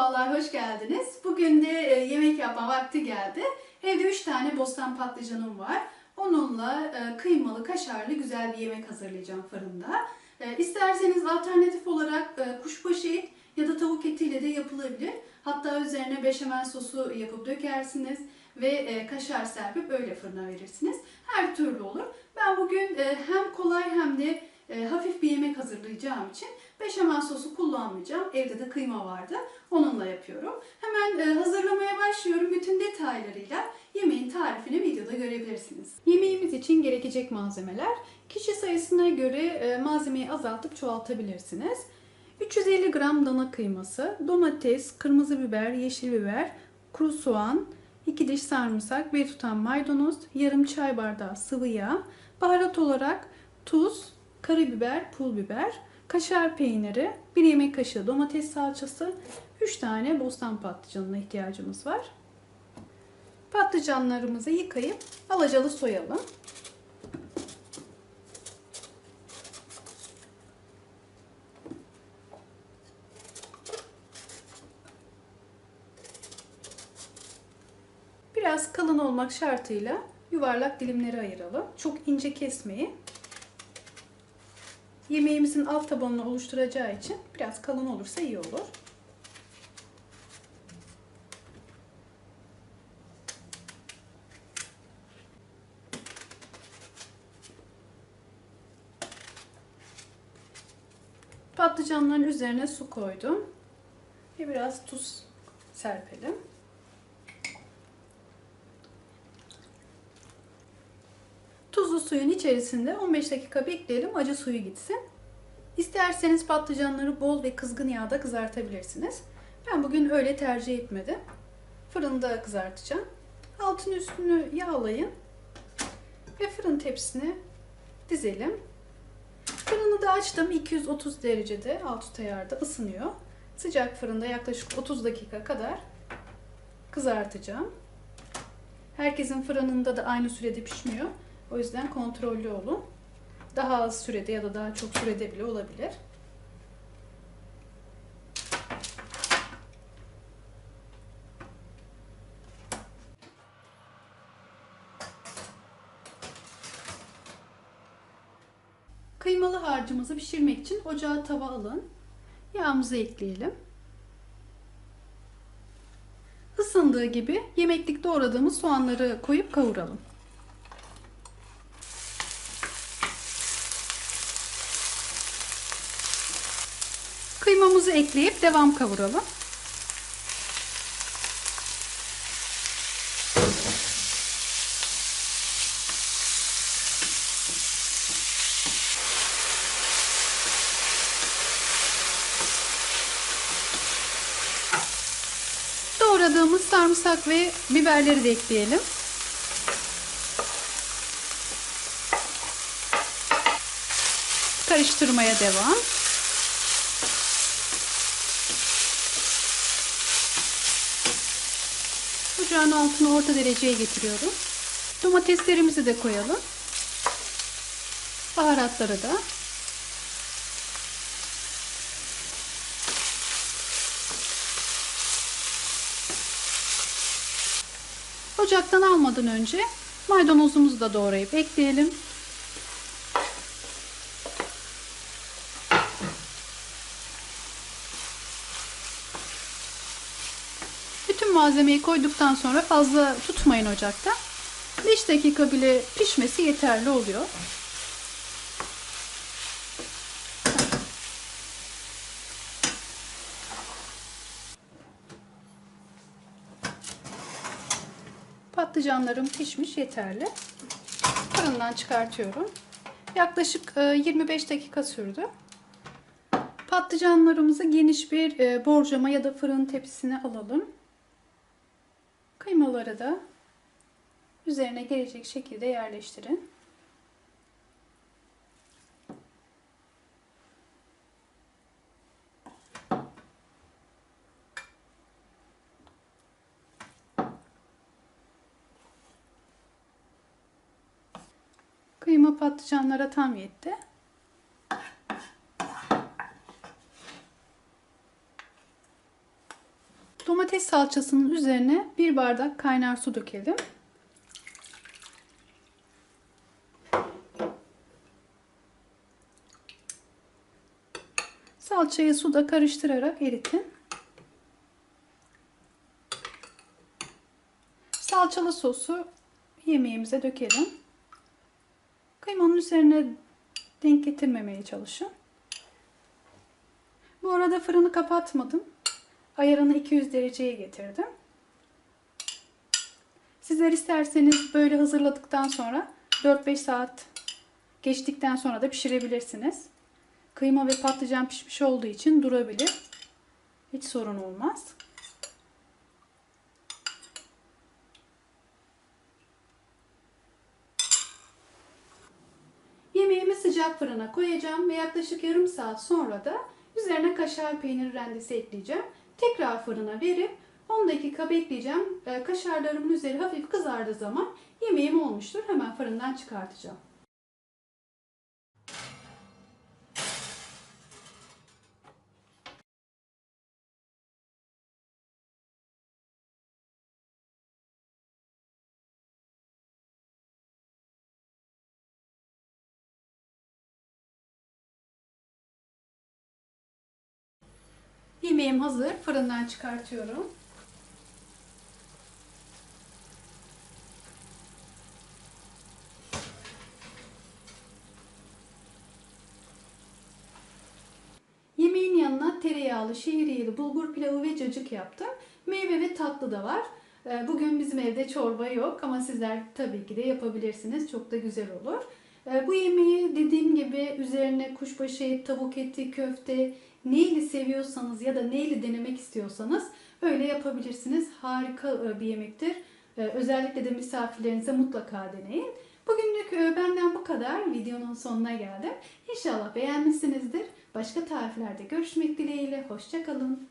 Merhabalar, hoş geldiniz. Bugün de e, yemek yapma vakti geldi. Evde 3 tane bostan patlıcanım var. Onunla e, kıymalı, kaşarlı güzel bir yemek hazırlayacağım fırında. E, İsterseniz alternatif olarak kuşbaşı et ya da tavuk etiyle de yapılabilir. Hatta üzerine beşamel sosu yapıp dökersiniz ve kaşar serpip öyle fırına verirsiniz. Her türlü olur. Ben bugün hem kolay hem de e, hafif bir yemek hazırlayacağım için beşamel sosu kullanmayacağım. Evde de kıyma vardı. Onunla yapıyorum. Hemen e, hazırlamaya başlıyorum. Bütün detaylarıyla yemeğin tarifini videoda görebilirsiniz. Yemeğimiz için gerekecek malzemeler. Kişi sayısına göre e, malzemeyi azaltıp çoğaltabilirsiniz. 350 gram dana kıyması, domates, kırmızı biber, yeşil biber, kuru soğan, 2 diş sarımsak, bir tutam maydanoz, yarım çay bardağı sıvı yağ, baharat olarak tuz, karabiber, pul biber, kaşar peyniri, 1 yemek kaşığı domates salçası, 3 tane bostan patlıcanına ihtiyacımız var. Patlıcanlarımızı yıkayıp alacalı soyalım. Biraz kalın olmak şartıyla yuvarlak dilimleri ayıralım. Çok ince kesmeyin. Yemeğimizin alt tabanını oluşturacağı için biraz kalın olursa iyi olur. Patlıcanların üzerine su koydum. Ve biraz tuz serpelim. Suyun içerisinde 15 dakika bekleyelim acı suyu gitsin. İsterseniz patlıcanları bol ve kızgın yağda kızartabilirsiniz. Ben bugün öyle tercih etmedim. Fırında kızartacağım. Altını üstünü yağlayın. Ve fırın tepsisine dizelim. Fırını da açtım. 230 derecede alt üst ısınıyor. Sıcak fırında yaklaşık 30 dakika kadar kızartacağım. Herkesin fırınında da aynı sürede pişmiyor. O yüzden kontrollü olun. Daha az sürede ya da daha çok sürede bile olabilir. Kıymalı harcımızı pişirmek için ocağa tava alın. Yağımızı ekleyelim. Isındığı gibi yemeklik doğradığımız soğanları koyup kavuralım. Kıymamızı ekleyip devam kavuralım. Doğradığımız sarımsak ve biberleri de ekleyelim. Karıştırmaya devam. Ocağın altını orta dereceye getiriyorum. Domateslerimizi de koyalım. Baharatları da. Ocaktan almadan önce maydanozumuzu da doğrayıp ekleyelim. Bütün malzemeyi koyduktan sonra fazla tutmayın ocakta. 5 dakika bile pişmesi yeterli oluyor. Patlıcanlarım pişmiş yeterli. Fırından çıkartıyorum. Yaklaşık 25 dakika sürdü. Patlıcanlarımızı geniş bir borcama ya da fırın tepsisine alalım. Kıymaları da üzerine gelecek şekilde yerleştirin. Kıyma patlıcanlara tam yetti. Domates salçasının üzerine bir bardak kaynar su dökelim. Salçayı suda karıştırarak eritin. Salçalı sosu yemeğimize dökelim. Kıymanın üzerine denk getirmemeye çalışın. Bu arada fırını kapatmadım. Ayarını 200 dereceye getirdim. Sizler isterseniz böyle hazırladıktan sonra 4-5 saat geçtikten sonra da pişirebilirsiniz. Kıyma ve patlıcan pişmiş olduğu için durabilir. Hiç sorun olmaz. Yemeğimi sıcak fırına koyacağım ve yaklaşık yarım saat sonra da üzerine kaşar peynir rendesi ekleyeceğim. Tekrar fırına verip 10 dakika bekleyeceğim. Ee, Kaşarlarımın üzeri hafif kızardığı zaman yemeğim olmuştur. Hemen fırından çıkartacağım. Yemeğim hazır. Fırından çıkartıyorum. Yemeğin yanına tereyağlı, şehriyeli, bulgur pilavı ve cacık yaptım. Meyve ve tatlı da var. Ee, Bugün bizim evde çorba yok ama sizler tabii ki de yapabilirsiniz. Çok da güzel olur. Ee, Bu yemeği dediğim gibi üzerine kuşbaşı tavuk eti, köfte, neyli seviyorsanız ya da neyli denemek istiyorsanız öyle yapabilirsiniz. Harika e, bir yemektir. Ee, Özellikle de misafirlerinize mutlaka deneyin. Bugünlük e, benden bu kadar. Videonun sonuna geldim. İnşallah beğenmişsinizdir. Başka tariflerde görüşmek dileğiyle. Hoşçakalın.